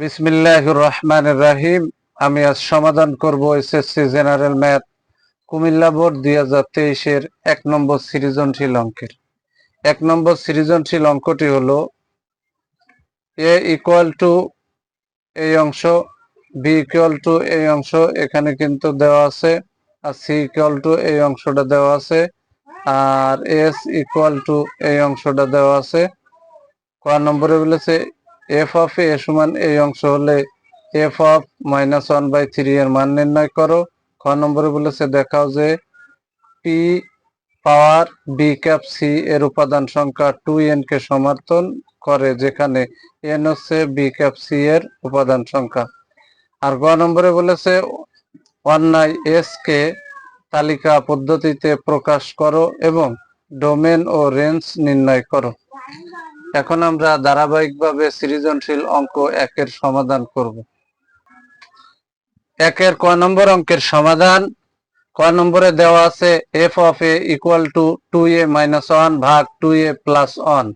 বিসমিল্লাহ রহমান রাহিম আমি আজ সমাধান করব SSC general math Comilla board দুই হাজার তেইশের এক নম্বর সৃজনশীল অঙ্কের। এক নম্বর সৃজনশীল অঙ্কটি হলো এ ইকুয়াল টু এই অংশ বি ইকুয়াল টু এই অংশ, এখানে কিন্তু দেওয়া আছে, আর সি ইকুয়াল টু এই অংশটা দেওয়া আছে, আর এস ইকুয়াল টু এই অংশটা দেওয়া আছে। ক নম্বরে বলেছে এফ অফ এ সমান এই অংশ হলে F of minus one by three এর মান নির্ণয় করো। খ নম্বরে বলেছে, দেখাও যে P power B cap C এর উপাদান সংখ্যা টু এন কে সমর্থন করে, যেখানে এন হচ্ছে বি ক্যাপ সি এর উপাদান সংখ্যা। আর গ নম্বরে বলেছে, অন্যায় এস কে তালিকা পদ্ধতিতে প্রকাশ করো এবং ডোমেন ও রেঞ্জ নির্ণয় করো। এখন আমরা ধারাবাহিকভাবে সৃজনশীল অঙ্ক একের সমাধান করব। একের ক নম্বর অঙ্কের সমাধান। ক নম্বরে দেওয়া আছে F of A equal to two A minus one ভাগ টু এ প্লাস ওয়ান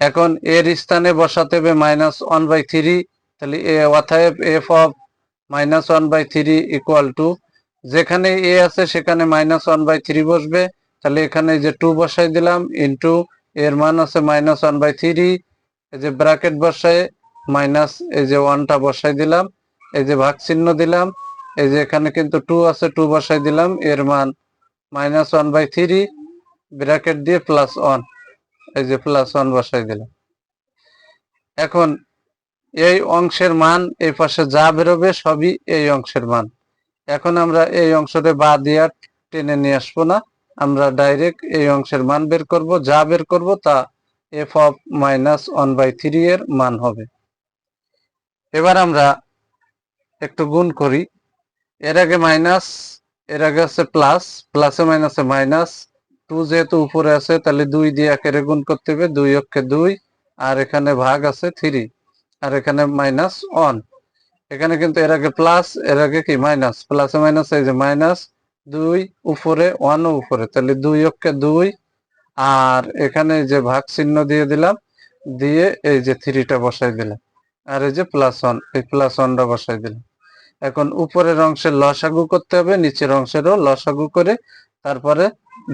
এখন এর স্থানে বসাতে হবে মাইনাস ওয়ান বাই থ্রি তাহলে এ অতএব F of minus one by three equal to যেখানে এ আছে সেখানে মাইনাস ওয়ান বাই থ্রি বসবে। তাহলে এখানে যে টু বসাই দিলাম ইন্টু এর মান আছে মাইনাস ওয়ান বাই থ্রি এই যে ব্র্যাকেট বসায় মাইনাস এই যে ওয়ানটা বসাই দিলাম, এই যে ভাগ চিহ্ন দিলাম, এই যে এখানে কিন্তু টু আছে টু বসাই দিলাম, এর মান minus one by three bracket দিয়ে প্লাস ওয়ান এই যে প্লাস ওয়ান বসাই দিলাম। এখন এই অংশের মান এই পাশে যা বেরোবে সবই এই অংশের মান। এখন আমরা এই অংশটা বা দিয়ে টেনে নিয়ে আসব না। আমরা ডাইরেক্ট এই অংশের মান বের করব, যা বের করব তা F of minus one by three এর মান হবে। এবার আমরা একটু গুণ করি। এর আগে মাইনাস এর আগে আছে প্লাস প্লাসে মাইনাসে মাইনাস টু যেহেতু উপরে আছে, তাহলে দুই দিয়ে একের গুণ করতে হবে, দুই অক্ষে দুই, আর এখানে ভাগ আছে থ্রি আর এখানে মাইনাস ওয়ান এখানে কিন্তু এর আগে প্লাস এর আগে কি? মাইনাস প্লাসে মাইনাস এই যে মাইনাস দুই উপরে ওয়ানও উপরে। তাহলে দুই অক্ষে দুই। আর এখানে যে ভাগ চিহ্ন দিয়ে দিলাম, দিয়ে এই যে থ্রিটা বসাই দিলাম। আর এই যে প্লাস ওয়ান এই প্লাস ওয়ানটা বসাই দিলাম। এখন উপরের অংশের লসাগু করতে হবে, নিচের অংশেরও লসাগু করে তারপরে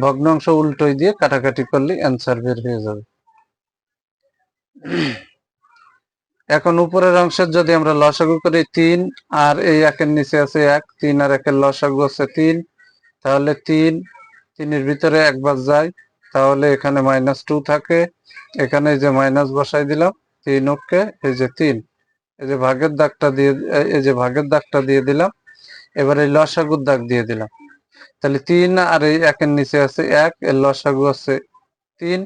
ভগ্নাংশ উল্টোই দিয়ে কাটাকাটি করলে অ্যান্সার বের হয়ে যাবে। এখন উপরের অংশের যদি আমরা লসাগু করি, তিন, আর এই একের নিচে আছে এক, তিন আর একের লসাগু আছে তিন। তাহলে তিন, তিনের ভিতরে একবার যায়, তাহলে এখানে মাইনাস টু থাকে। এখানে যে মাইনাস বসাই দিলাম, তিন, ওকে, এই যে তিন। এই যে ভাগের দাগটা দিয়ে, এই যে ভাগের দাগটা দিয়ে দিলাম, এবার এই লসাগুর দাগ দিয়ে দিলাম। তাহলে তিন আর এই একের নিচে আছে এক, এর লসাগু আছে তিন।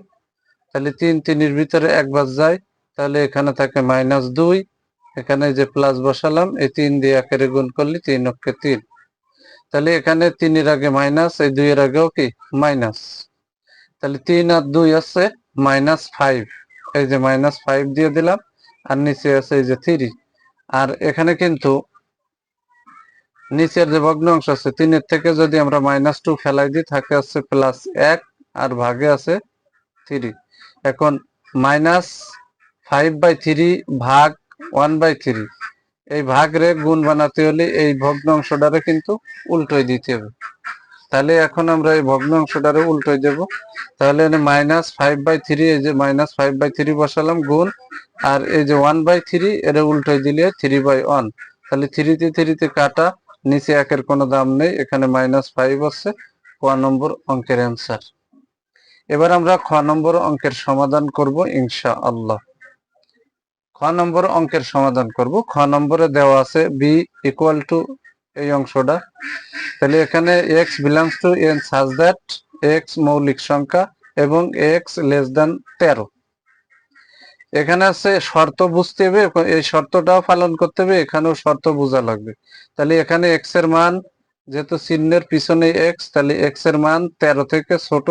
তাহলে তিন, তিনের ভিতরে একবার যায়, তাহলে এখানে থাকে মাইনাস দুই। এখানে যে প্লাস বসালাম, এই তিন দিয়ে একের গুণ করলে তিন অক্ষে তিন। তাহলে এখানে তিনের আগে মাইনাস এই দুইয়ের আগেও কি? মাইনাস তাহলে তিন আর দুই আছে মাইনাস ফাইভ এই যে মাইনাস ফাইভ দিয়ে দিলাম, আর নিচে আছে এই যে থ্রি আর এখানে কিন্তু নিচের যে ভগ্নাংশ আছে, তিনের থেকে যদি আমরা মাইনাস টু ফেলাই দিই, থাকে আছে প্লাস এক, আর ভাগে আছে থ্রি এখন মাইনাস ফাইভ বাই থ্রি ভাগ ওয়ান বাই থ্রি এই ভাগ রে গুণ বানাতে হলে এই ভগ্ন ভগ্নাংশটারে কিন্তু উল্টোই দিতে হবে। তাহলে এখন আমরা এই ভগ্নাংশটারে উল্টোই দেব। তাহলে মাইনাস ফাইভ বাই থ্রি এই যে মাইনাস ফাইভ বাই থ্রি বসালাম গুণ, আর এই যে ওয়ান বাই থ্রি এর উল্টোই দিলে থ্রি বাই ওয়ান তাহলে থ্রিতে থ্রিতে কাটা, নিচে একের কোনো দাম নেই, এখানে মাইনাস ফাইভ আছে, ক নম্বর অঙ্কের অ্যান্সার এবার আমরা খ নম্বর অঙ্কের সমাধান করব ইনশা আল্লাহ নম্বর অঙ্কের সমাধান করব। খ নম্বরে দেওয়া আছে বি ইকুয়াল টু এই অংশটা। তাহলে এখানে x belongs to N such that x মৌলিক সংখ্যা এবং এক্স লেস দেন তেরো। এখানে আছে শর্ত বুঝতে হবে, এই শর্তটাও পালন করতে হবে, এখানেও শর্ত বোঝা লাগবে। তাহলে এখানে এক্সের মান, যেহেতু চিহ্নের পিছনে এক্স তাহলে এক্সের মান তেরো থেকে ছোট।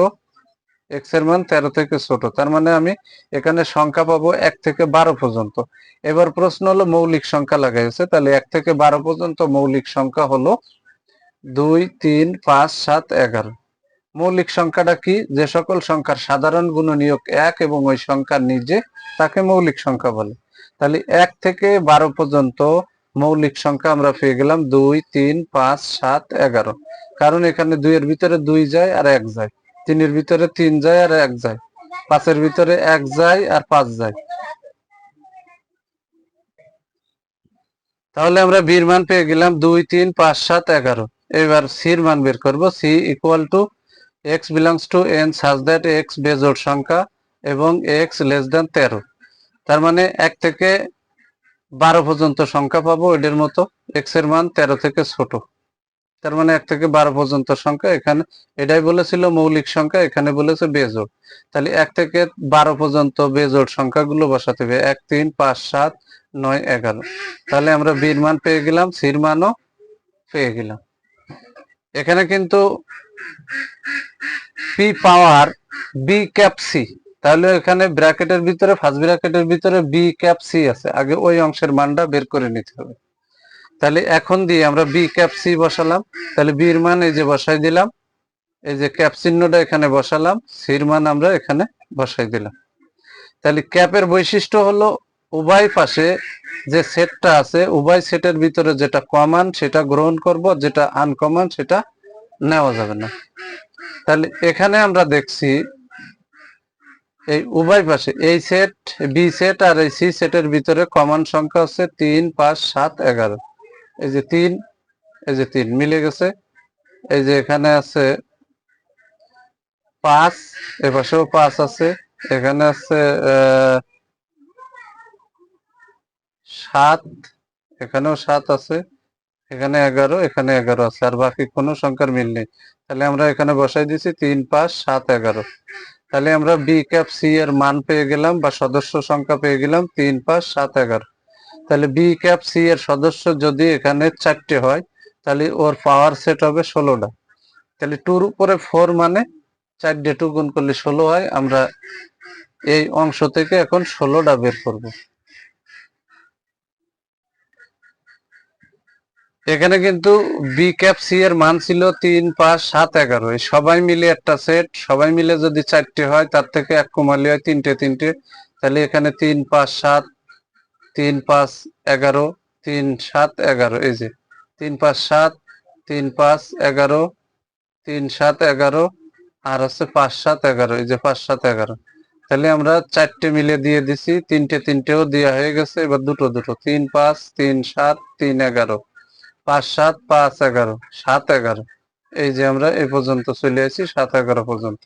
এক্সের মান তেরো থেকে ছোট। তার মানে আমি এখানে সংখ্যা পাবো এক থেকে বারো পর্যন্ত। এবার প্রশ্ন হলো, মৌলিক সংখ্যা লাগাইছে তাহলে এক থেকে বারো পর্যন্ত মৌলিক সংখ্যা হলো দুই, তিন, পাঁচ, সাত, এগারো। মৌলিক সংখ্যাটা কি? যে সকল সংখ্যার সাধারণ গুণনীয়ক এক এবং ওই সংখ্যার নিজে তাকে মৌলিক সংখ্যা বলে। তাহলে এক থেকে বারো পর্যন্ত মৌলিক সংখ্যা আমরা পেয়ে গেলাম দুই, তিন, পাঁচ, সাত, এগারো। কারণ এখানে দুইয়ের ভিতরে দুই যায় আর এক যায়। তিনের ভিতরে তিন যায় আর এক যায়। পাঁচের ভিতরে এক যায় আর পাঁচ যায়। তাহলে আমরা বীর মান পেয়ে গেলাম দুই, তিন, পাঁচ, সাত, এগারো। এবার সির মান বের করব। C equal to x belongs to N such that x বেজোর সংখ্যা এবং এক্স লেস দেন তেরো। তার মানে এক থেকে বারো পর্যন্ত সংখ্যা পাবো এদের মতো। এক্সের মান তেরো থেকে ছোট। তার মানে এক থেকে বারো পর্যন্ত সংখ্যা এখানে, এটাই বলেছিল মৌলিক সংখ্যা, এখানে বলেছে বেজোড়। তাহলে এক থেকে বারো পর্যন্ত বেজোড় সংখ্যাগুলো বসাতে হবে। এক, তিন, পাঁচ, সাত, নয়, এগারো। তাহলে আমরা বীর মান পেয়ে গেলাম সির মানও পেয়ে গেলাম। এখানে কিন্তু P power B cap C. তাহলে এখানে ব্র্যাকেটের ভিতরে, ফার্স্ট ব্র্যাকেটের ভিতরে বি ক্যাপ সি আছে। আগে ওই অংশের মানটা বের করে নিতে হবে। তাহলে এখন দিয়ে আমরা বি ক্যাপ সি বসালাম। তাহলে বির মান এই যে বসাই দিলাম, এই যে ক্যাপ চিহ্নটা এখানে বসালাম সির মান আমরা এখানে বসাই দিলাম। তাহলে ক্যাপের বৈশিষ্ট্য হলো উভয় পাশে যে সেটটা আছে, উভয় সেটের ভিতরে যেটা কমন সেটা গ্রহণ করব, যেটা আনকমন সেটা নেওয়া যাবে না। তাহলে এখানে আমরা দেখছি এই উভয় পাশে এই সেট বি সেট আর এই সি সেটের ভিতরে কমন সংখ্যা হচ্ছে তিন, পাঁচ, সাত, এগারো। এই যে তিন, এই যে তিন মিলে গেছে। এই যে এখানে আছে পাঁচ, এ পাশেও পাঁচ আছে। এখানে আছে সাত, এখানেও সাত আছে, এখানে এগারো এখানে এগারো আছে, আর বাকি কোনো সংখ্যার মিল নেই। তাহলে আমরা এখানে বসাই দিয়েছি তিন, পাঁচ, সাত, এগারো। তাহলে আমরা বি ক্যাপ সি এর মান পেয়ে গেলাম বা সদস্য সংখ্যা পেয়ে গেলাম তিন, পাঁচ, সাত, এগারো। তাহলে বি ক্যাপ সি এর সদস্য যদি এখানে চারটে হয়, তাহলে ওর পাওয়ার সেট হবে ষোলোটা। তাহলে টুর উপরে ফোর মানে চারটে টু গুণ করলে ষোলো হয়, আমরা এই অংশ থেকে এখন ষোলোটা বের করব। এখানে কিন্তু বি ক্যাপ সি এর মান ছিল তিন, পাঁচ, সাত, এগারো। সবাই মিলে একটা সেট সবাই মিলে যদি চারটে হয়, তার থেকে এক কমালি হয় তিনটে তিনটে। তাহলে এখানে তিন, পাঁচ, সাত তিন পাঁচ এগারো, তিন সাত এগারো, এই যে, তিন পাঁচ সাত, তিন পাঁচ এগারো, তিন সাত এগারো, আর হচ্ছে পাঁচ সাত এগারো, এই যে পাঁচ সাত এগারো। তাহলে আমরা চারটে মিলে দিয়ে দিছি, তিনটে তিনটেও দেওয়া হয়ে গেছে, এবার দুটো দুটো, তিন পাঁচ, তিন সাত, তিন এগারো। পাঁচ সাত, পাঁচ এগারো, সাত এগারো, এই যে আমরা এই পর্যন্ত চলে আসি, সাত এগারো পর্যন্ত।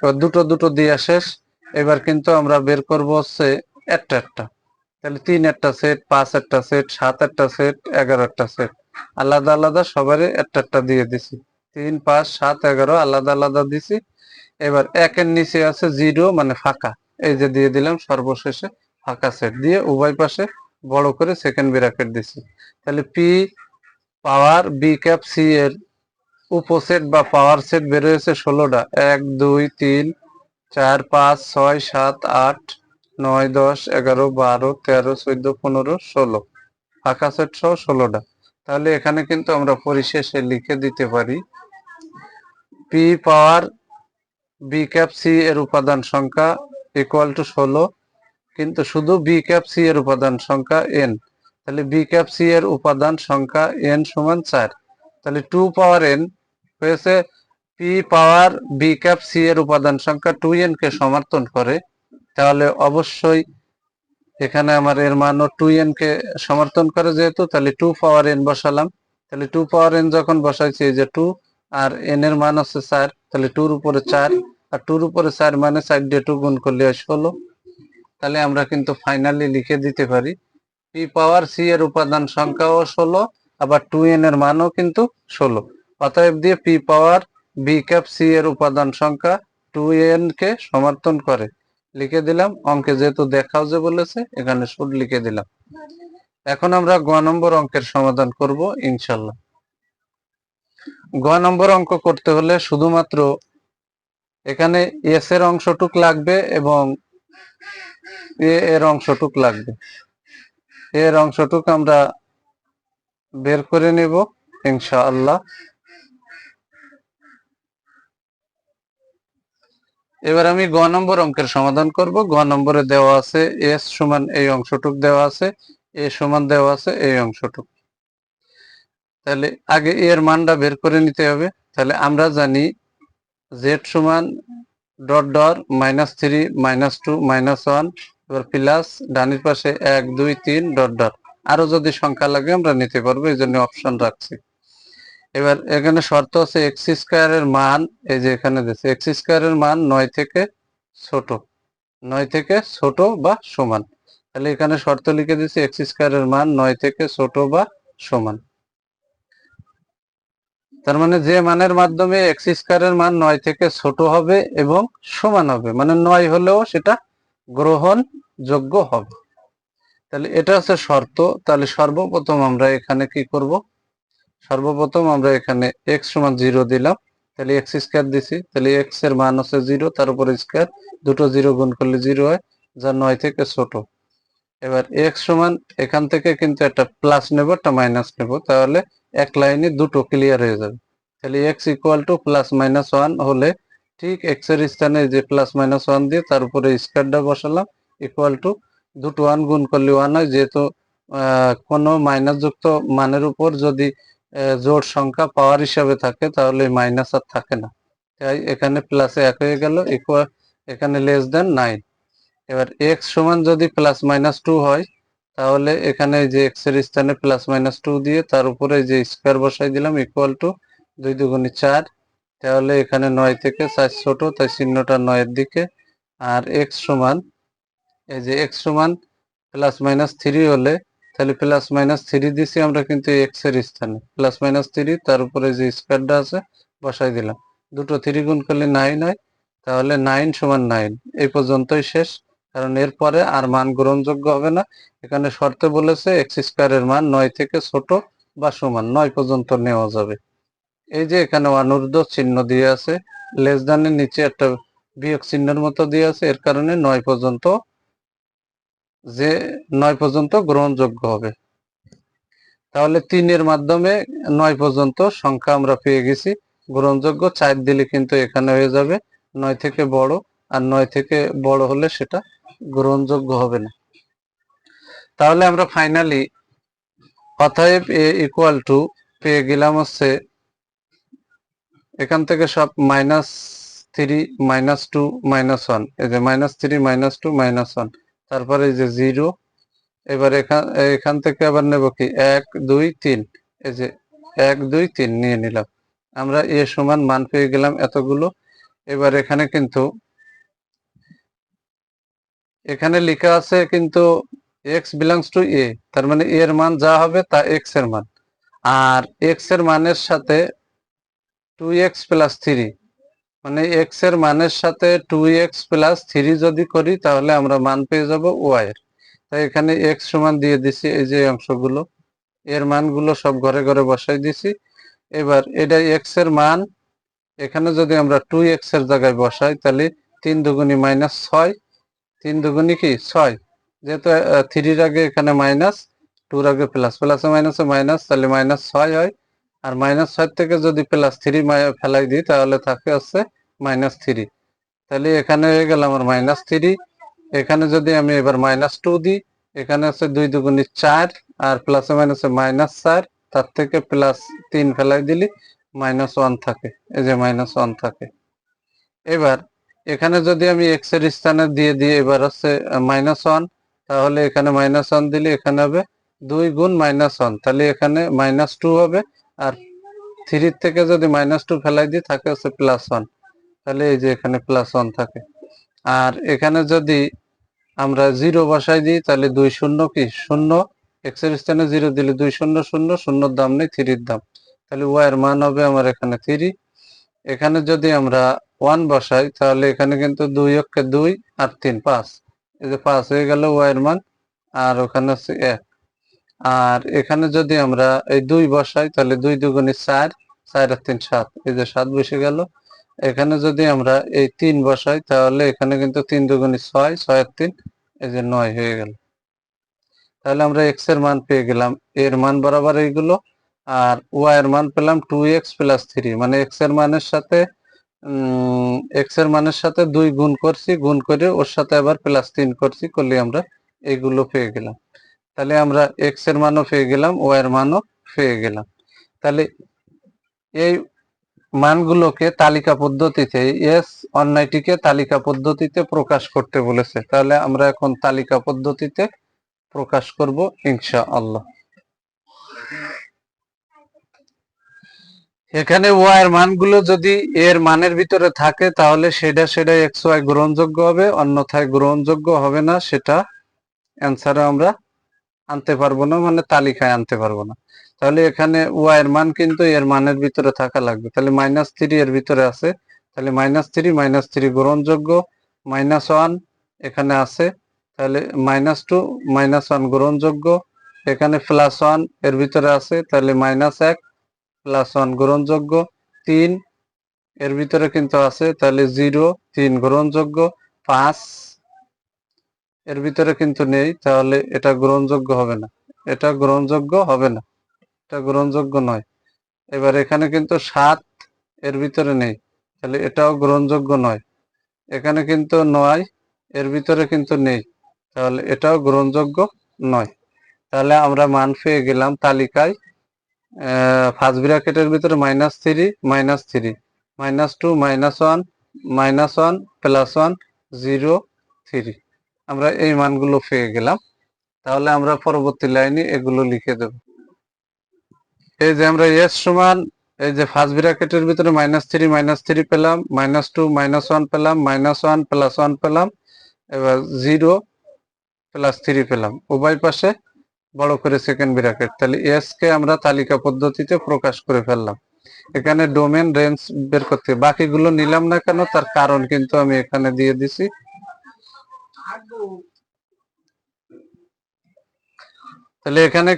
এবার দুটো দুটো দিয়া শেষ, এবার কিন্তু আমরা বের করব হচ্ছে একটা একটা। তাহলে তিন একটা সেট পাঁচ একটা সেট সাত একটা সেট এগারো একটা সেট আলাদা আলাদা সবারই একটা একটা দিয়ে দিছি। তিন, পাঁচ, সাত, এগারো, আলাদা আলাদা দিছি। এবার একের নিচে আছে জিরো মানে ফাঁকা। এই যে দিয়ে দিলাম, সর্বশেষে ফাঁকা সেট দিয়ে উভয় পাশে বড় করে সেকেন্ড ব্র্যাকেট দিছি। তাহলে P power B cap C এর উপসেট বা পাওয়ার সেট বেরোয়েছে ষোলোটা। এক, দুই, তিন, চার, পাঁচ, ছয়, সাত, আট নয়, দশ, এগারো, বারো, তেরো, চোদ্দ, পনেরো, ষোলো। ফাঁকা সেট সহ ষোলোটা। তাহলে এখানে কিন্তু আমরা পরিশেষে লিখে দিতে পারি P power B cap C এর উপাদান সংখ্যা ইকুয়াল টু ষোলো। কিন্তু শুধু বি ক্যাপ সি এর উপাদান সংখ্যা এন তাহলে বি ক্যাপ সি এর উপাদান সংখ্যা এন সমান চার। তাহলে টু পাওয়ার এন হয়েছে P power B cap C এর উপাদান সংখ্যা টু এন কে সমর্থন করে। তাহলে অবশ্যই এখানে আমার এর মানও টু এন কে সমর্থন করে যেহেতু, তাহলে টু পাওয়ার এন বসালাম। তাহলে টু পাওয়ার এন যখন বসাইছি, এই যে টু আর এন এর মান হচ্ছে চার, তাহলে টুর উপরে চার, আর টুর উপরে চার মানে চার দিয়ে টু গুণ করলে ষোলো। তাহলে আমরা কিন্তু ফাইনালি লিখে দিতে পারি পি পাওয়ার সি এর উপাদান সংখ্যাও ষোলো, আবার টু এন এর মানও কিন্তু ষোলো। অতএব দিয়ে P power B cap C এর উপাদান সংখ্যা টু এন কে সমর্থন করে। লিখে দিলাম, অঙ্কে যেহেতু দেখাও যে বলেছে, এখানে সুদ লিখে দিলাম। এখন আমরা গ নম্বর অঙ্কের সমাধান করব, ইনশাল্লাহ। গ নম্বর অঙ্ক করতে হলে শুধুমাত্র এখানে এস এর অংশটুক লাগবে এবং এ এর অংশটুক লাগবে। এর অংশটুক আমরা বের করে নেব, ইনশাআল্লাহ। এবার আমি গ নম্বর অঙ্কের সমাধান করব। গ নম্বরে দেওয়া আছে এস সমান এই অংশটুক দেওয়া আছে, এ সমান দেওয়া আছে এই অংশটুক। তাহলে আগে এর মানটা বের করে নিতে হবে। তাহলে আমরা জানি জেড সমান dot dot minus three minus two minus one, এবার প্লাস ডানির পাশে এক, দুই, তিন, ডট ডট। আরও যদি সংখ্যা লাগে আমরা নিতে পারব, এই জন্য অপশন রাখছি। এবার এখানে শর্ত আছে এক্স স্কোয়ারের মান, এই যে এখানে দিচ্ছে এক্স স্কোয়ারের মান নয় থেকে ছোট, নয় থেকে ছোট বা সমান। তাহলে এখানে শর্ত লিখে দিচ্ছি এক্স স্কোয়ারের মান নয় থেকে ছোট বা সমান। তার মানে যে মানের মাধ্যমে এক্স স্কোয়ারের মান নয় থেকে ছোট হবে এবং সমান হবে মানে নয় হলেও সেটা গ্রহণযোগ্য হবে। তাহলে এটা হচ্ছে শর্ত। তাহলে সর্বপ্রথম আমরা এখানে কি করব? সর্বপ্রথম আমরা এখানে এক্স সমান জিরো দিলাম, তাহলে এক্স স্কোয়ার দিছি, তাহলে এক্সের মান হচ্ছে জিরো, তার উপরে স্কোয়ার দুটো জিরো গুণ করলে জিরো হয়, যা নয় থেকে ছোট। এবার এক্স সমান এখান থেকে কিন্তু একটা প্লাস নেব, একটা মাইনাস নেব, তাহলে এক লাইনে দুটো ক্লিয়ার হয়ে যাবে। তাহলে x equal to plus minus one হলে ঠিক এক্সের স্থানে যে প্লাস মাইনাস ওয়ান দিয়ে তার উপরে স্কোয়ারটা বসালাম ইকুয়াল টু দুটো ওয়ান গুণ করলে ওয়ান হয়, যেহেতু কোনো মাইনাস যুক্ত মানের উপর যদি জোড় সংখ্যা পাওয়ার হিসাবে থাকে, তাহলে মাইনাস আর থাকে না। তাই এখানে প্লাসে এক হয়ে গেল ইকুয়াল এখানে লেস দেন নাইন এবার এক্স সমান যদি প্লাস মাইনাস টু হয়, তাহলে এখানে যে এক্সের স্থানে প্লাস মাইনাস টু দিয়ে তার উপরে যে স্কোয়ার বসাই দিলাম ইকুয়াল টু দুই দুগুণি চার। তাহলে এখানে নয় থেকে চার ছোট, তাই চিহ্নটা নয়ের দিকে। আর এক্স সমান, এই যে এক্স সমান প্লাস মাইনাস থ্রি হলে তাহলে প্লাস মাইনাস থ্রি দিছি আমরা কিন্তু এক্সের স্থানে। প্লাস মাইনাস থ্রি তার উপরে যে স্কোয়ারটা আছে, বসাই দিলাম। দুটো থ্রি গুণ করলে নাইন হয়, তাহলে নাইন সমান নাইন এই পর্যন্তই শেষ। কারণ এরপরে আর মান গ্রহণযোগ্য হবে না। এখানে শর্তে বলেছে এক্স স্কোয়ারের মান নয় থেকে ছোট বা সমান, নয় পর্যন্ত নেওয়া যাবে। এই যে এখানে অনূর্ধ্ব চিহ্ন দিয়ে আছে লেস দানের নিচে একটা বিয়োগ চিহ্নের মতো দিয়ে আছে, এর কারণে নয় পর্যন্ত যে নয় পর্যন্ত গ্রহণযোগ্য হবে। তাহলে তিনের মাধ্যমে নয় পর্যন্ত সংখ্যা আমরা পেয়ে গেছি। গ্রহণযোগ্য চার দিলে কিন্তু এখানে হয়ে যাবে নয় থেকে বড়, আর নয় থেকে বড় হলে সেটা গ্রহণযোগ্য হবে না। তাহলে আমরা ফাইনালি অতএব এ ইকুয়াল টু পেয়ে গেলাম হচ্ছে এখান থেকে সব minus three minus two minus one এই যে minus three minus two minus one তারপরে এই যে জিরো, এবার এখান এখান থেকে আবার নেব কি? এক, দুই, তিন। এই যে এক, দুই, তিন নিয়ে নিলাম। আমরা এ সমান মান পেয়ে গেলাম এতগুলো। এবার এখানে কিন্তু, এখানে লেখা আছে কিন্তু এক্স বিলংস টু এ তার মানে এর মান যা হবে তা এক্সের মান। আর এক্সের মানের সাথে টু এক্স প্লাস থ্রি মানে এক্সের মানের সাথে টু এক্স প্লাস থ্রি যদি করি, তাহলে আমরা মান পেয়ে যাব ওয়াই এর। তাই এখানে এক্স সমান দিয়ে দিছি এই যে অংশগুলো। এর মানগুলো সব ঘরে ঘরে বসাই দিছি। এবার এটা এক্সের মান, এখানে যদি আমরা টু এক্সের জায়গায় বসাই, তাহলে তিন দুগুনি মাইনাস ছয়। তিন দুগুনি কি? ছয়। যেহেতু থ্রির আগে এখানে মাইনাস টুর আগে প্লাস প্লাসে মাইনাসে মাইনাস তাহলে মাইনাস ছয় হয়। আর মাইনাস ছয় থেকে যদি প্লাস থ্রি ফেলাই দিই, তাহলে থাকে হচ্ছে মাইনাস থ্রি তাহলে এখানে হয়ে গেল আমার মাইনাস থ্রি এখানে যদি আমি এবার মাইনাস টু দিই, এখানে আছে দুই দুগুনি চার আর প্লাসে মাইনাসে মাইনাস চার, তার থেকে প্লাস তিন ফেলাই দিলি মাইনাস ওয়ান থাকে। এই যে মাইনাস ওয়ান থাকে। এবার এখানে যদি আমি এক্সের স্থানে দিয়ে দিই, এবার হচ্ছে মাইনাস ওয়ান তাহলে এখানে মাইনাস ওয়ান দিলে এখানে হবে দুই গুণ মাইনাস ওয়ান তাহলে এখানে মাইনাস টু হবে আর থ্রির থেকে যদি মাইনাস টু ফেলাই দিই, থাকে হচ্ছে প্লাস ওয়ান তাহলে এই যে এখানে প্লাস ওয়ান থাকে। আর এখানে যদি আমরা জিরো বসাই দিই, তাহলে দুই শূন্য কি? শূন্য। এক্সের স্থানে জিরো দিলে দুই শূন্য শূন্য, শূন্যর দাম নেই থ্রির দাম। তাহলে ওয়াই এর মান হবে আমার এখানে থ্রি এখানে যদি আমরা ওয়ান বসাই, তাহলে এখানে কিন্তু দুই অক্ষে দুই আর তিন, পাঁচ। এই যে পাঁচ হয়ে গেল ওয়াই এর মান। আর ওখানে হচ্ছে এক। আর এখানে যদি আমরা এই দুই বসাই, তাহলে দুই দুগুণে চার চার আর তিন সাত, এই যে সাত বসে গেল। এখানে যদি আমরা এই তিন বসাই, তাহলে এখানে কিন্তু তিন দুগুণে ছয় ছয় আর তিন, এই যে নয় হয়ে গেল। তাহলে আমরা এক্সের মান পেয়ে গেলাম। এর মান বরাবর এইগুলো, আর ওয়াই এর মান পেলাম টু এক্স প্লাস থ্রি মানে এক্সের মানের সাথে এক্সের মানের সাথে দুই গুণ করছি, গুণ করে ওর সাথে আবার প্লাস তিন করছি করলে আমরা এইগুলো পেয়ে গেলাম। তাহলে আমরা এক্সের মানও পেয়ে গেলাম ওয়াই এর মানও পেয়ে গেলাম। তাহলে এই মানগুলোকে তালিকা পদ্ধতিতে এস অন্যায়টিকে তালিকা পদ্ধতিতে প্রকাশ করতে বলেছে। তাহলে আমরা এখন তালিকা পদ্ধতিতে প্রকাশ করব ইনশা আল্লাহ এখানে ওয়াই এর মানগুলো যদি এর মানের ভিতরে থাকে, তাহলে সেটা সেটা এক্স ওয়াই গ্রহণযোগ্য হবে, অন্যথায় গ্রহণযোগ্য হবে না, সেটা অ্যান্সারে আমরা আনতে পারব না মানে তালিকায় আনতে পারব না। তাহলে এখানে ওয়াই এর মান কিন্তু এর মানের ভিতরে থাকা লাগবে। তাহলে মাইনাস থ্রি এর ভিতরে আছে। তাহলে মাইনাস থ্রি মাইনাস থ্রি গ্রহণযোগ্য মাইনাস ওয়ান এখানে আছে। তাহলে মাইনাস টু মাইনাস ওয়ান গ্রহণযোগ্য, এখানে প্লাস ওয়ানের ভিতরে আছে। তাহলে মাইনাস এক প্লাস ওয়ান গ্রহণযোগ্য, তিন এর ভিতরে কিন্তু আছে। তাহলে জিরো তিন গ্রহণযোগ্য, পাঁচ এর ভিতরে কিন্তু নেই, তাহলে এটা গ্রহণযোগ্য হবে না। এটা গ্রহণযোগ্য হবে না। এটা গ্রহণযোগ্য নয়। এবার এখানে কিন্তু সাত এর ভিতরে নেই, তাহলে এটাও গ্রহণযোগ্য নয়। এখানে কিন্তু নয়, এর ভিতরে কিন্তু নেই, তাহলে এটাও গ্রহণযোগ্য নয়। তাহলে আমরা মান পেয়ে গেলাম তালিকায় ফার্স্ট ব্র্যাকেটের ভিতরে minus three minus three minus two minus one minus one plus one zero three আমরা এই মানগুলো পেয়ে গেলাম। তাহলে আমরা পরবর্তী লাইনে এগুলো লিখে দেব। এই যে আমরা এস সমান, এই যে ফার্স্ট ব্র্যাকেটের ভিতরে মাইনাস থ্রি মাইনাস থ্রি পেলাম মাইনাস টু মাইনাস ওয়ান পেলাম মাইনাস ওয়ান প্লাস ওয়ান পেলাম, এবার জিরো প্লাস থ্রি পেলাম। উভয় পাশে বড় করে সেকেন্ড ব্র্যাকেট তাহলে এস কে আমরা তালিকা পদ্ধতিতে প্রকাশ করে ফেললাম। এখানে ডোমেন রেঞ্জ বের করতে বাকিগুলো নিলাম না কেন? তার কারণ কিন্তু আমি এখানে দিয়ে দিছি। তাহলে এখানে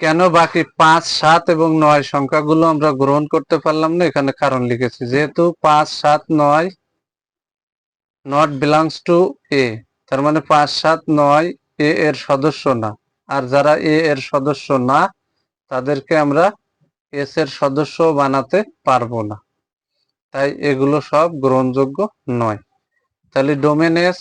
কেন বাকি পাঁচ, সাত এবং নয় সংখ্যাগুলো আমরা গ্রহণ করতে পারলাম না? এখানে কারণ লিখেছি। যেহেতু পাঁচ, সাত, নয় নট বিলংস টু এ তার মানে পাঁচ, সাত, নয় এ এর সদস্য না। আর যারা এ এর সদস্য না, তাদেরকে আমরা এস এর সদস্য বানাতে পারব না। তাই এগুলো সব গ্রহণযোগ্য নয়। তাহলে ডোমেন এস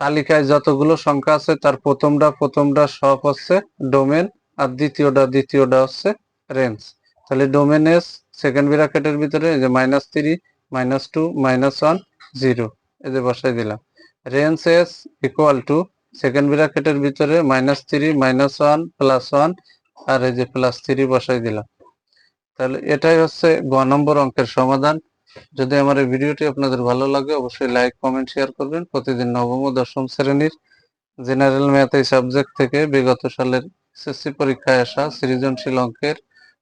তালিকায় যতগুলো সংখ্যা আছে, তার প্রথমটা প্রথমটা সব হচ্ছে ডোমেন আর দ্বিতীয়টা দ্বিতীয়টা হচ্ছে রেঞ্জ তাহলে ডোমেন এস সেকেন্ড ব্র্যাকেটের ভিতরে এই যে minus three minus two minus one zero এই যে বসাই দিলাম। Range S equal to second ব্র্যাকেটের ভিতরে minus three minus one plus one আর এই যে প্লাস থ্রি বসাই দিলাম। তাহলে এটাই হচ্ছে গ নম্বর অঙ্কের সমাধান। যদি আমার এই ভিডিওটি আপনাদের ভালো লাগে, অবশ্যই লাইক কমেন্ট শেয়ার করবেন। প্রতিদিন নবম ও দশম শ্রেণির জেনারেল ম্যাথ এই সাবজেক্ট থেকে বিগত সালের এসএসসি পরীক্ষায় আসা সৃজনশীল অঙ্কের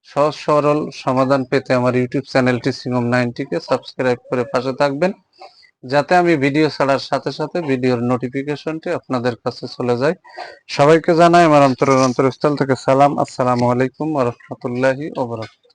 সহজ সরল সমাধান পেতে আমার ইউটিউব চ্যানেলটি সিঙ্গম নাইনটিকে সাবস্ক্রাইব করে পাশে থাকবেন, যাতে আমি ভিডিও ছাড়ার সাথে সাথে ভিডিওর নোটিফিকেশনটি আপনাদের কাছে চলে যায়। সবাইকে জানাই আমার অন্তরের অন্তরস্থল থেকে সালাম। আসসালামু আলাইকুম ওয়া রাহমাতুল্লাহি ওয়া বারাকাতুহু।